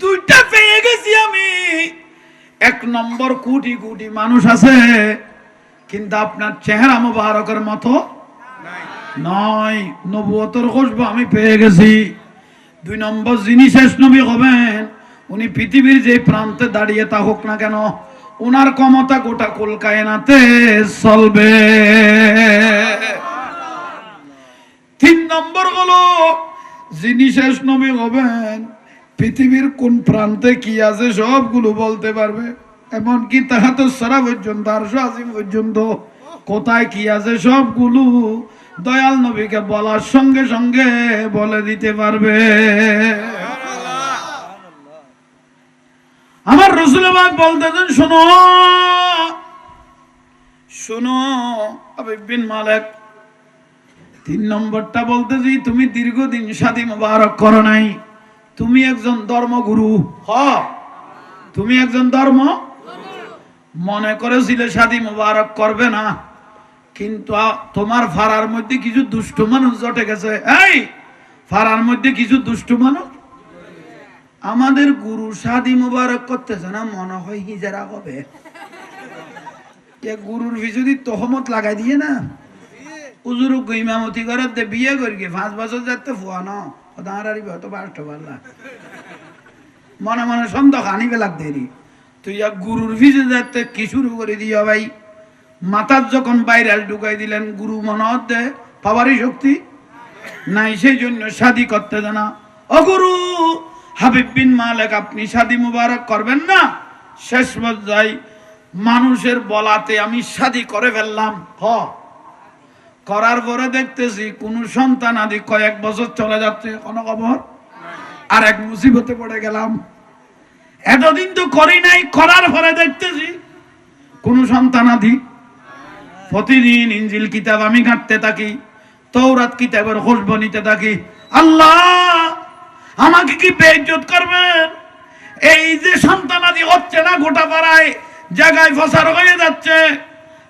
দুইটা পেয়ে গেছি আমি। এক নম্বর কোটি কোটি মানুষ আছে, কিন্তু আপনার চেহারা মুবারকের মতো নয়। নবুয়তর খুশবু আমি পেয়ে গেছি। দুই নম্বর যিনি শেষ নবী হবেন, উনি পৃথিবীর যে প্রান্তে দাঁড়িয়ে তা হোক না কেন ওনার ক্ষমতা গোটা কলকায়নাতে চলবে। তিন নম্বর হলো যিনি শেষ নবী হবেন, পৃথিবীর কোন প্রান্তে কি আছে সবগুলো বলতে পারবে। এমনকি তাহাতে সারা পর্যন্ত, আর আজিম পর্যন্ত কোথায় কি আছে সবগুলো দয়াল নবীকে বলার সঙ্গে সঙ্গে বলে দিতে পারবে। আমার রসুলাবাদ বলতেছেন শোনো শোনো, আবিব বিন মালিক তিন নম্বরটা বলতেছি তুমি দীর্ঘদিন স্বাধী মোবারক করো নাই। তুমি একজন ধর্মগুরু। হ। তুমি একজন ধর্ম। মনে করেছিলে স্বাধী মোবারক করবে না। কিন্তু তোমার ফাড়ার মধ্যে কিছু দুষ্ট মানুষ জটে গেছে। এই ফাড়ার মধ্যে কিছু দুষ্ট মানুষ? আমাদের গুরু শাদি মোবারক করতেছে না, মনে হয় হিজারা হবে। গুরুর যদি তহমত লাগাই দিয়ে না। উজুর ইমামতি করে দে বিয়ে করি পাঁচ বছর যাতে ফুয়া ন। দাঁড়ারি বারোটা পারলা মনে মনে সন্দেহ আনি বেলাক দেরি। তুই গুরুর ভিজে যাতে কি শুরু করে দিও ভাই? মাথার যখন বাইরে ঢুকাই দিলেন, গুরু মনে হতে পাওয়ারই শক্তি? নাই, সেই জন্য শাদি করতে জানা ও গুরু, হাবিব বিন মালিক, আপনি শাদি মুবারক করবেন না? শেষ পর্যায়ে মানুষের বলাতে আমি শাদি করে ফেললাম। হ। করার পরে দেখতেছি কোন সন্তান আদি কয়েক বছর চলে যাচ্ছে, কোনো খবর? আর এক মুসিবতে পড়ে গেলাম। এতদিন তো করি নাই, করার পরে দেখতেছি কোন সন্তান আদি। প্রতিদিন ইঞ্জিল কিতাব আমি ঘাঁটতে থাকি তৌরাত কিতাবের খুশব নিতে থাকি। আল্লাহ, আমাকে কি বেইজ্জত করবেন? এই যে সন্তান আদি হচ্ছে না গোটা পাড়ায়, জায়গায় ফসার হয়ে যাচ্ছে।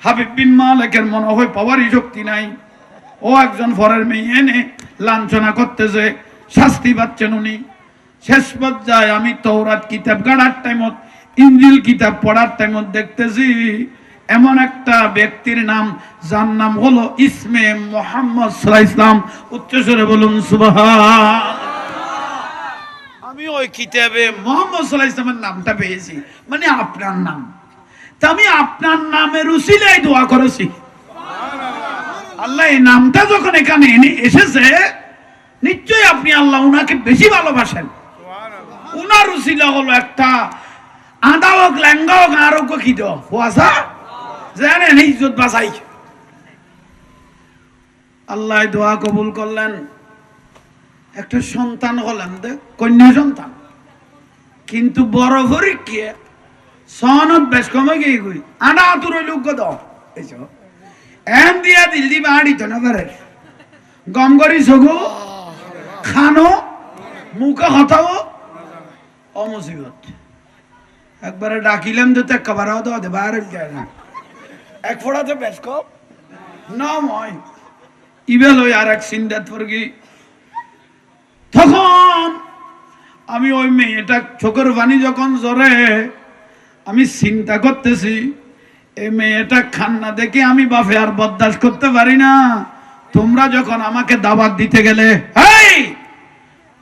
হাবিব বিন মালিকের মনে হয় পাওয়ারই শক্তি নাই। ও একজন ফরের মেয়ে, এনে লাঞ্ছনা করতেছে শাস্তি পাচ্ছেন উনি। শেষ পর্যায়ে আমি তৌরাত কিতাব গাড়ার টাইমত ইঞ্জিল কিতাব পড়ার টাইমত দেখতেছি, এমন একটা ব্যক্তির নাম, যার নাম হলো ইসমে মোহাম্মদ সাল্লাহ ইসলাম উচ্চস্বরে বলুন সুবহান আমি ওই কিতাবে মোহাম্মদ সাল্লাহ ইসলামের নামটা পেয়েছি। মানে আপনার নাম। আমি আপনার নামের উসিলাই দোয়া করেছি। আল্লাহ এই নামটা যখন এখানে এনে এসেছে নিশ্চয়ই আপনি আল্লাহ উনাকে বেশি ভালোবাসেন। উনার উসিলা হলো একটা আদা হোক ল্যাঙ্গা হোক আরোগ্য কি জানেন ইজ্জত বাঁচাই আল্লাহ দোয়া কবুল করলেন। একটা সন্তান হলেন কন্যা সন্তান। কিন্তু বড় পরীক্ষা সনত বেশ কমে গিয়ে গই। আনা আতুর লোক দাও। এইসব এন দিয়া দিল দি বাড়ি তো না পারে গম করি সগু, খানো, মুখে হতাও অমুসিবত একবারে ডাকিলাম তো তে কবারাও দাও দে বাইরে যায় না। এক ফোড়াতে বেশ কম। না ময়। ইবেল ওই আর এক সিন্দাত পরগি। তখন আমি ওই মেয়েটা চোখের পানি যখন জ্বরে আমি চিন্তা করতেছি, এই মেয়েটা খান্না দেখে আমি বাপে আর বরদাস্ত করতে পারি না। তোমরা যখন আমাকে দাবাত দিতে গেলে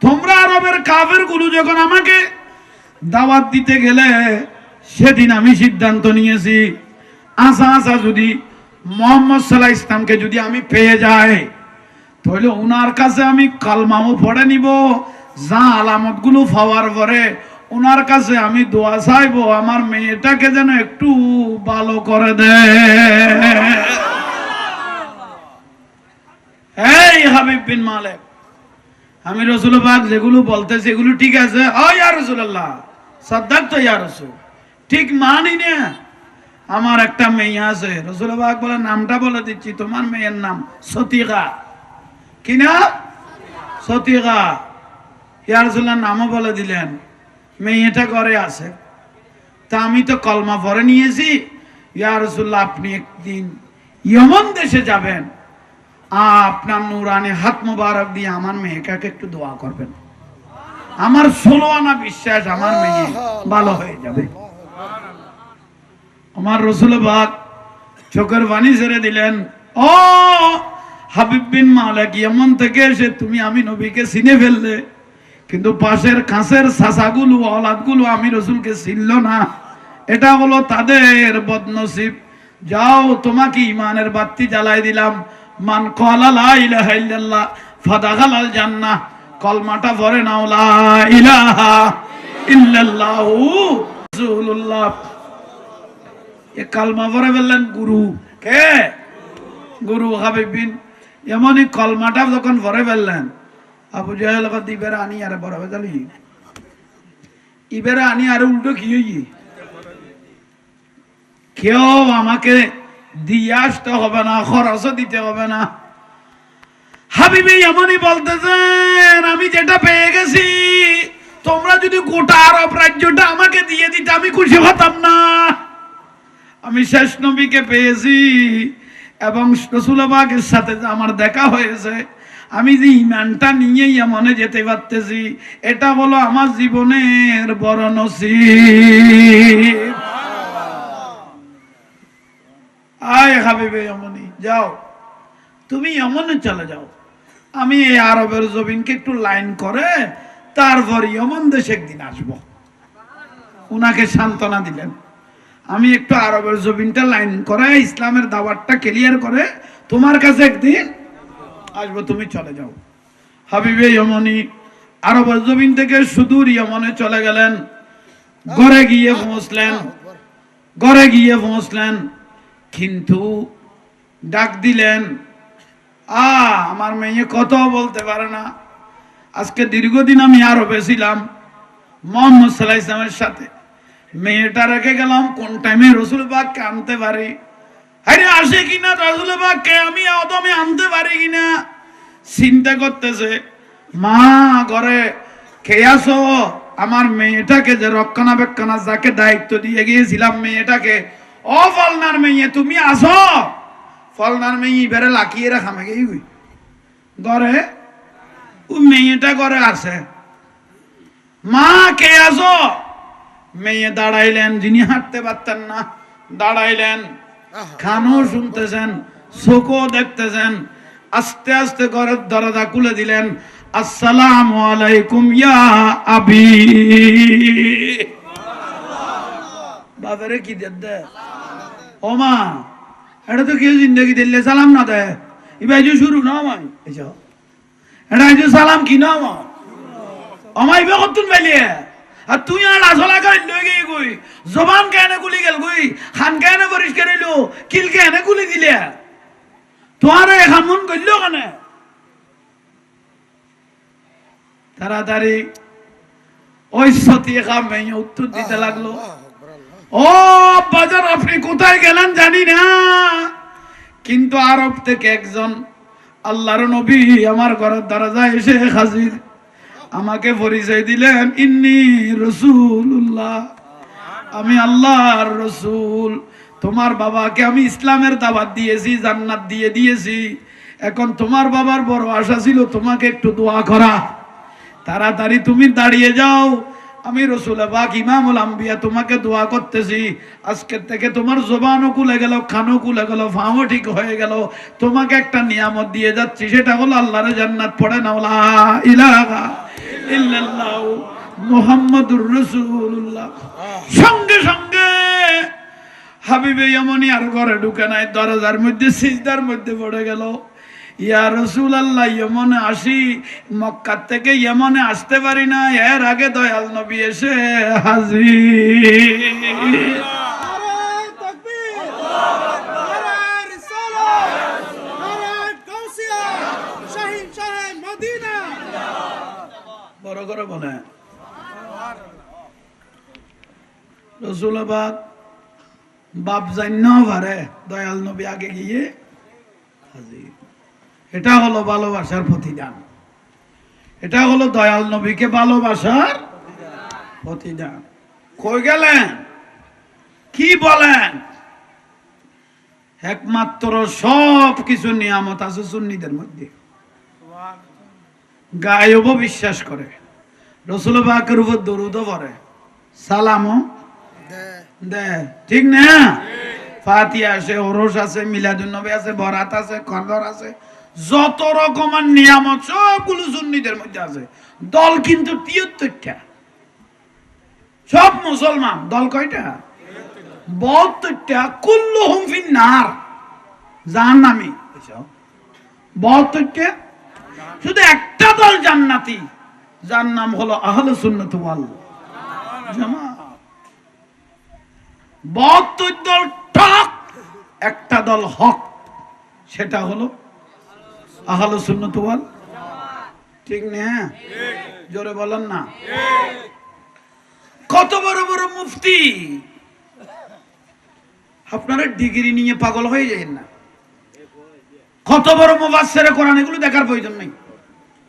তোমরা আরবের কাফেরগুলো যখন আমাকে দাওয়াত দিতে গেলে, সেদিন আমি সিদ্ধান্ত নিয়েছি আসা আসা যদি মোহাম্মদ সাল্লাহ ইসলামকে যদি আমি পেয়ে যাই, তাহলে ওনার কাছে আমি কালমামও পড়ে নিব, যা আলামতগুলো পাওয়ার পরে ওনার কাছে আমি দোয়া চাইব, আমার মেয়েটাকে যেন একটু ভালো করে দে। এই হাবিব বিন আমি রসুলবাগ যেগুলো বলতেছি এগুলো ঠিক আছে, ও ইয়া রসুল্লাহ সাদ্দাক তো ইয়া রসুল, ঠিক মানি না। আমার একটা মেয়ে আছে রসুলবাগ বলে, নামটা বলে দিচ্ছি, তোমার মেয়ের নাম সতিকা। কি না সতিকা। ইয়া নামও বলে দিলেন। মেয়েটা ঘরে আছে। তা আমি তো কলমা পরে নিয়েছি। ইয়া রসুল্লাহ আপনি একদিন ইয়মন দেশে যাবেন। আপনার নুরানি হাত মুবারক দিয়ে আমার মেয়েটাকে একটু দোয়া করবেন। আমার ষোলো আনা বিশ্বাস আমার মেয়ে ভালো হয়ে যাবে। আমার রসুল বাগ চোখের বাণী ছেড়ে দিলেন, ও হাবিব বিন মালিক এমন থেকে এসে তুমি আমি নবীকে চিনে ফেললে। কিন্তু পাশের কাঁচের সাসাগুলো অলাদগুলো আমি রসুলকে চিনল না। এটা হলো তাদের বদনসিব। যাও, তোমাকে ইমানের বাতি জ্বালাই দিলাম। মান কলা লা ইলাহা ইল্লাল্লাহ, ফাদাখালাল জান্নাহ। কলমাটা পরে নাও, লা ইলাহা এ কালমা পরে বললেন গুরু। কে? গুরু হাবিব বিন। এমনই কলমাটা যখন ভরে ফেললেন আবু জাহেল ইবেরা আনি আরে বড় হয়ে গেলি ইবেরা আনি আরে উল্টো কি হই কেউ আমাকে দিয়ে আসতে হবে না খরচও দিতে হবে না। হাবিবি এমনই বলতেছেন আমি যেটা পেয়ে গেছি, তোমরা যদি গোটা আরব রাজ্যটা আমাকে দিয়ে দিতে, আমি খুশি হতাম না। আমি শেষ নবীকে পেয়েছি, এবং রসুলবাগের সাথে আমার দেখা হয়েছে আমি যে ইমানটা নিয়েই মনে যেতে পারতেছি, এটা বলো আমার জীবনের বড় নসিব। আয় হাবিবে এমনই যাও। তুমি এমনে চলে যাও। আমি এই আরবের জমিনকে একটু লাইন করে তারপর ইয়মন দেশে একদিন আসব। উনাকে সান্ত্বনা দিলেন। আমি একটু আরবের জমিনটা লাইন করে, ইসলামের দাবারটা ক্লিয়ার করে, তোমার কাছে একদিন আসব, তুমি চলে যাও। হাবিবে ইয়মনি আরব জমিন থেকে সুদূর ইয়মনে চলে গেলেন। ঘরে গিয়ে পৌঁছলেন ঘরে গিয়ে পৌঁছলেন কিন্তু ডাক দিলেন, আ, আমার মেয়ে কত বলতে পারে না। আজকে দীর্ঘদিন আমি আরবে ছিলাম, মোহাম্মদ সাল্লাহ ইসলামের সাথে। মেয়েটা রেখে গেলাম, কোন টাইমে রসুল বাগকে আনতে পারি? আরে আসে কিনা রসুল বাগকে আমি অদমে আনতে পারি কিনা? চিন্তা করতেছে, মা, ঘরে আসো আমার মেয়েটাকে যে রক্ষণাবেক্ষণা যাকে দায়িত্ব দিয়ে গিয়েছিলাম মেয়েটাকে, ও ফলনার মেয়ে, তুমি আসো ফলনার মেয়ে বেড়ে লাকিয়ে রাখা মেগে ঘরে? ও মেয়েটা ঘরে আছে। মা, কে আসো মেয়ে দাঁড়াইলেন, যিনি হাঁটতে পারতেন না, দাঁড়াইলেন। খানও শুনতেছেন চোখও দেখতেছেন আস্তে আস্তে ঘরের দরজা খুলে দিলেন। আসসালাম আলাইকুম ইয়া আবি। বাবারে কি দে। ও মা, এটা তো কেউ জিন্দগি দিলে সালাম না দে। এবার যে শুরু না আমায়? এসো এটা যে সালাম কি না আমার আমায় ইবে কতুন পাইলিয়ে আর তুই আর আসলা করে লই গই গই। জবান কেনে গুলি গেল গই। খান কেনে পরিষ্কার হইল কিল কেনে গুলি দিলে? তোমার এখন মন করল কেনে? তাড়াতাড়ি। ওই সতী খাম ভেঙে উত্তর দিতে লাগল। ও বাজার আপনি কোথায় গেলেন জানি না। কিন্তু আরব থেকে একজন আল্লাহর নবী আমার ঘরের দরজায় এসে হাজির। আমাকে পরিচয় দিলেন, ইন্নি রসুল্লাহ আমি আল্লাহর রসুল। তোমার বাবাকে আমি ইসলামের দাওয়াত দিয়েছি, জান্নাত দিয়ে দিয়েছি। এখন তোমার বাবার বড় আশা ছিল তোমাকে একটু দোয়া করা। তাড়াতাড়ি তুমি দাঁড়িয়ে যাও। আমি রসুল বাক ইমামুল আম্বিয়া তোমাকে দোয়া করতেছি। আজকের থেকে তোমার জবানও খুলে গেল খানও খুলে গেল ফাঁও ঠিক হয়ে গেল। তোমাকে একটা নিয়ামত দিয়ে যাচ্ছি, সেটা হলো আল্লাহর জান্নাত পড়ে লা ইলাহা ইল্লাল্লাহ মুহাম্মাদুর রাসূলুল্লাহ। সঙ্গে সঙ্গে হাবিবে এমনই আর ঘরে ঢুকে নাই, দরজার মধ্যে, সিজদার মধ্যে পড়ে গেল। ইয়া রসুল আল্লাহ ইয়মনে আসি মক্কার থেকে ইয়মনে আসতে পারি না এর আগে দয়াল নবী এসে হাজির। করে বলে রসুলাবাদ, বাপ জান্য পারে দয়াল নবী আগে গিয়ে এটা হলো ভালোবাসার প্রতিদান। এটা হলো দয়াল নবীকে ভালোবাসার প্রতিদান। কই গেলেন? কি বলেন? একমাত্র সব কিছু নিয়ামত আছে সুন্নিদের মধ্যে। গায়েবও বিশ্বাস করে। রসুল পাকের উপর দরুদও পড়ে। সালামও দে। ঠিক না? ফাতিয়া আছে, ওরস আছে মিলাদুন্নবী আছে, বরাত আছে কদর আছে। যত রকমের নিয়ামত সবগুলো সুন্নিদের মধ্যে আছে। দল কিন্তু তিয়াত্তরটা। সব মুসলমান। দল কয়টা? বহত্তরটা কুল্লু হুমফিন নার জাহান নামি বহত্তরটা শুধু একটা দল জান্নাতি। যার নাম হলো আহলে সুন্নত ওয়াল দল টক একটা দল হক, সেটা হলো আহলে সুন্নত ওয়াল। ঠিক না? জোরে বলেন না। কত বড় বড় মুফতি, আপনারা ডিগ্রি নিয়ে পাগল হয়ে যায় না। কত বড় মুবাসসিরে কোরআন, এগুলো দেখার প্রয়োজন নেই।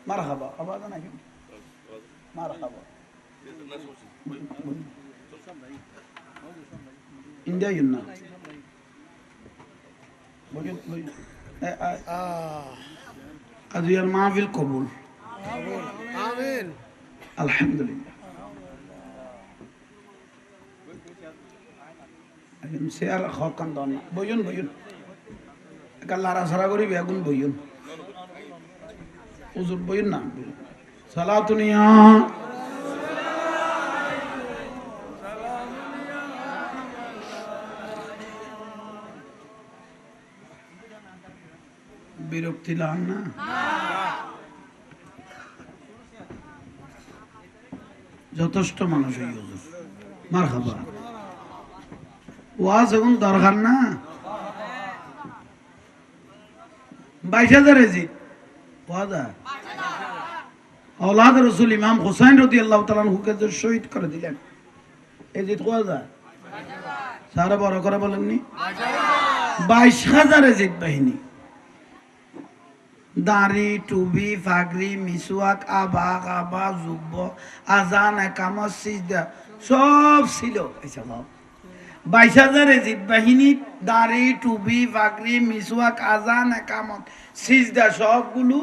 মারহাবা আওয়াজ না কিন্তু মারহাবা ইন্ডিয়া না বলুন বলুন এ- আ- আহ আজ ইয়ার মাহফিল কবুল আমিন আলহামদুলিল্লাহ একদম শেয়ার হকান দন বইন বইন একা লারা সারা করি বেগুন বইন উজুর বইন না বিরক্তি লাগ না। যথেষ্ট মানুষ মার খাবা ওয়াজ এখন দরকার না। বাইশ হাজার এজি আওলাদ রসুল ইমাম হুসাইন রদি আল্লাহ তালুকে শহীদ করে দিলেন। এই জিত কোয়া যায়? সারা বড় করে বলেননি? বাইশ হাজারে জিত বাহিনী। দাঁড়ি টুবি ফাগরি মিসুয়াক আবা আবা যুব আজান সব ছিল। বাইশ হাজার এজিদ বাহিনী, দাঁড়ি টুবি ফাগরি মিসুয়াক আজান, একামত, সিজদা, সবগুলো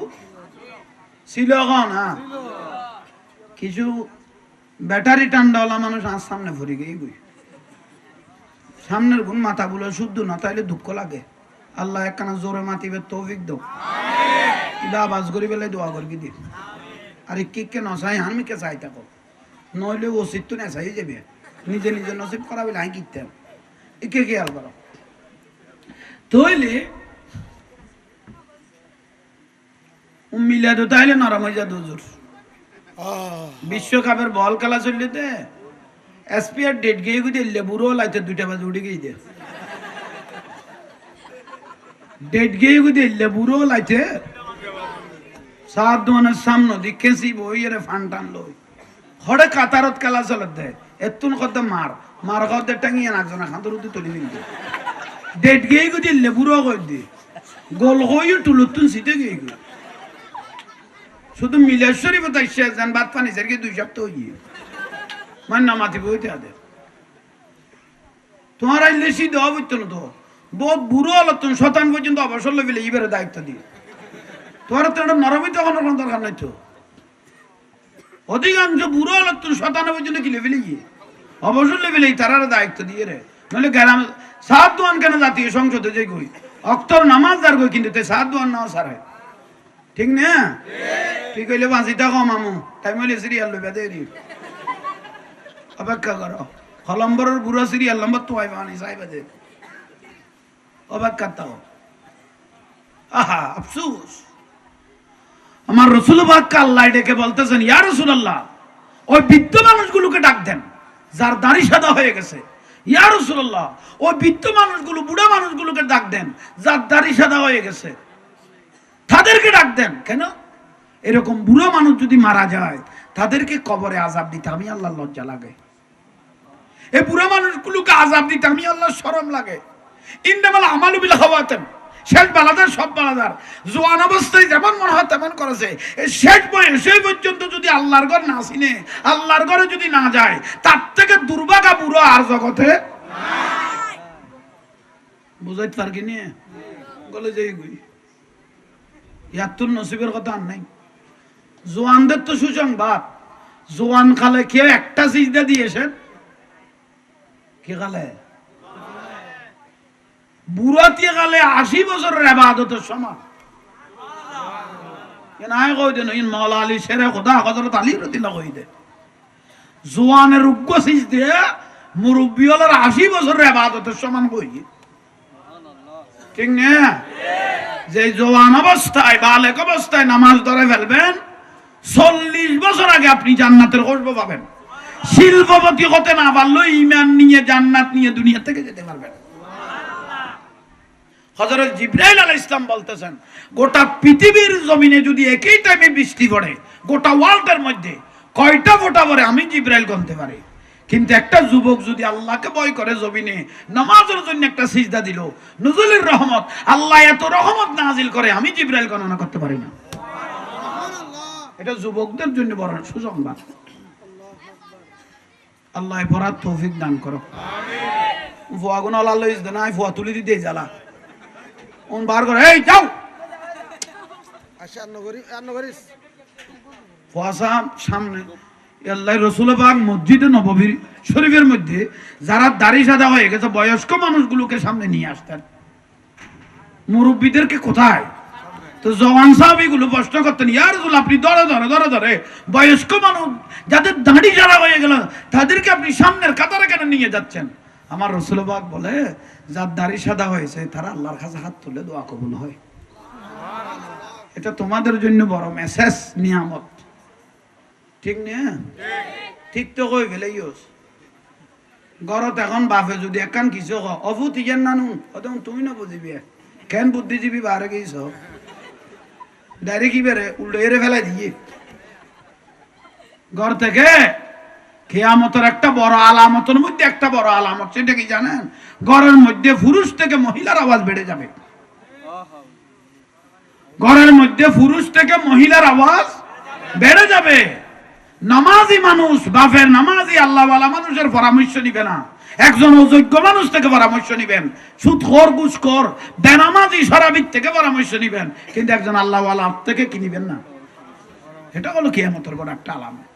ছিল না কিছু ব্যাটারি টান্ডাওয়ালা মানুষ আর সামনে ভরে গিয়ে গুই। সামনের গুণ মাথাগুলো শুদ্ধ না তাইলে দুঃখ লাগে। আল্লাহ একখানা জোরে মাতিবে তৌফিক দো ইবা আবাজ করি বেলে দোয়া করবি দি আরে কি কে নসাই আমি কে চাই থাকো। নইলে ওসিদ তো নেশাই যাবে। নিজে নিজে নসিব করা বলে আমি কিনতে একে খেয়াল করো। তইলে মিলাদ তাইলে নরম হয়ে যা দুজুর। বিশ্বকাপের বল খেলা চললে এসপিআর ডেট গিয়ে গুদি লেবুরও লাইতে দুইটা বাজে উঠে গিয়ে দে। ডেট গিয়ে গুদি লেবুরও লাইতে সাত দোয়ানের সামনে দিকেছি বই এর ফান টান লই। হরে কাতারত খেলা চলে দে। এতুন কত মার। মার কত টাঙিয়ে নাকজনা খান্তর উঠে তুলি নিল ডেট গিয়ে গুদি লেবুরও কই দি। গোল হয়ে টুলুতুন সিটে গিয়ে। শুধু মিলেশ্বরী বোধ শেষ যান বাদ পানি সেরকে দুই সপ্তাহ হইয়ে। মানে না মাতি বইতে আদে তোমার আইলে দেওয়া বুঝতো না তো। বহুত বুড়ো হলো তুমি শতান পর্যন্ত অবসর লেবিলে ইবারে দায়িত্ব দিয়ে। তোমার তো একটা নরমই তখন কোনো দরকার নাই তো। অধিকাংশ বুড়ো হলো তুমি শতান পর্যন্ত কি লেবিলে গিয়ে অবসর লেবিলে তারার দায়িত্ব দিয়ে রে। নাহলে গ্রাম সাত দোয়ান কেন জাতীয় সংসদে যে গই অক্তর নামাজ দার গই কিন্তু তে সাত দোয়ান নাও সার। ঠিক না? তুই কইলে বাঁচি থাকো মামু তাই মিলে সিরিয়াল লইবা দেরি অপেক্ষা করো কলম্বরের বুড়ো সিরিয়াল নম্বর তো আইবা নি সাইবা দে অপেক্ষা থাকো আহা আফসুস আমার রসুল বাক্কা আল্লাহ ডেকে বলতেছেন ইয়া রসুল আল্লাহ ওই বৃদ্ধ মানুষগুলোকে ডাক দেন যার দাড়ি সাদা হয়ে গেছে ইয়া রসুল্লাহ ওই বৃদ্ধ মানুষগুলো বুড়া মানুষগুলোকে ডাক দেন যার দাড়ি সাদা হয়ে গেছে তাদেরকে ডাক দেন কেন এরকম বুড়ো মানুষ যদি মারা যায়, তাদেরকে কবরে আজাব দিতে আমি আল্লাহ লজ্জা লাগে। এই বুড়ো মানুষগুলোকে আজাব দিতে আমি আল্লাহ শরম লাগে। ইন্দামাল আমালু বিল খাওয়াতেন। শেষ বালাদার সব বালাদার। জোয়ান অবস্থায় যেমন মনে হয় তেমন করেছে। এই শেষ বয়স সেই পর্যন্ত যদি আল্লাহর ঘর না চিনে, আল্লাহর ঘরে যদি না যায়, তার থেকে দুর্ভাগা বুড়ো আর জগতে বুঝাইতে পারকি নিয়ে গলে যাই গুই ইয়ার তোর নসিবের কথা আর নাই। জোয়ানদের তো সুসংবাদ। জোয়ান খালে কেউ একটা সিজদা দিয়েছেন কে খালে? বুড়াতে গেলে আশি বছরের আবাদতের সমান। নাই আলী শেরে খোদা হযরত আলী কই দে জোয়ানের উগ্র সিজ দে মুরব্বী হলার আশি বছরের আবাদতের সমান কই? ঠিক যে জোয়ান অবস্থায়, বালেক অবস্থায় নামাজ ধরে ফেলবেন চল্লিশ বছর আগে আপনি জান্নাতের খুশবু পাবেন। শিল্পপতি হতে না পারলেও ইমান নিয়ে, জান্নাত নিয়ে দুনিয়া থেকে যেতে পারবেন। হজরত জিব্রাইল আলাইহিস ইসলাম বলতেছেন, গোটা পৃথিবীর জমিনে যদি একই টাইমে বৃষ্টি পড়ে, গোটা ওয়ার্ল্ডের মধ্যে কয়টা ফোঁটা পড়ে আমি জিব্রাইল গনতে পারি? কিন্তু একটা যুবক যদি আল্লাহকে ভয় করে জমিনে, নামাজের জন্য একটা সিজদা দিল, নজরুলের রহমত, আল্লাহ এত রহমত নাজিল করে, আমি জিব্রাইল গণনা করতে পারি না। এটা যুবকদের জন্য বড় সুসংবাদ আল্লাহ পড়ার তৌফিক দান করো ফুয়া গুণ আল্লাহ লইস দে না ফুয়া তুলি দিতে জ্বালা। উন বার করে এই যাও! আচ্ছা সামনে। আল্লাহ মসজিদে নববীর শরীফের মধ্যে যারা দাড়ি সাদা হয়ে গেছে বয়স্ক মানুষগুলোকে সামনে নিয়ে আসতেন। মুরব্বীদেরকে কোথায়? তো জওয়ান সাহেব এগুলো প্রশ্ন করতেন, ইয়ার রসুল আপনি ধরে ধরে ধরে ধরে বয়স্ক মানুষ, যাদের দাড়ি যারা হয়ে গেল, তাদেরকে আপনি সামনের কাতারে কেন নিয়ে যাচ্ছেন? আমার রসুলবাগ বলে, যার দাড়ি সাদা হয়েছে, তারা আল্লাহর কাছে হাত তুলে দোয়া কবুল হয়। এটা তোমাদের জন্য বড় মেসেজ, নিয়ামত। ঠিক না? ঠিক তো কই ফেলে, ইউস। ঘরত এখন বাপে যদি একান কিছু অভূত ইয়ান নানু তুমি না বুঝিবি। কেন বুদ্ধিজীবী বারে গেছ ডাইরেক্ট বেড়ে? উল্টো এরে ফেলাই দিয়ে। ঘর থেকে কেয়ামতের একটা বড় আলামতের মধ্যে একটা বড় আলামত, সেটা কি জানেন? ঘরের মধ্যে পুরুষ থেকে মহিলার আওয়াজ বেড়ে যাবে। ঘরের মধ্যে পুরুষ থেকে মহিলার আওয়াজ বেড়ে যাবে। নামাজি মানুষ, বাপের নামাজি, আল্লাহওয়ালা মানুষের পরামর্শ দিবে না। একজন অযোগ্য মানুষ থেকে পরামর্শ নিবেন। সুদখোর কর বেনামাজি সরাবির থেকে পরামর্শ নিবেন। কিন্তু একজন আল্লাহ আল্লাহওয়ালা থেকে কিনিবেন না? এটা হলো কি কিয়ামতের বড় একটা আলামত।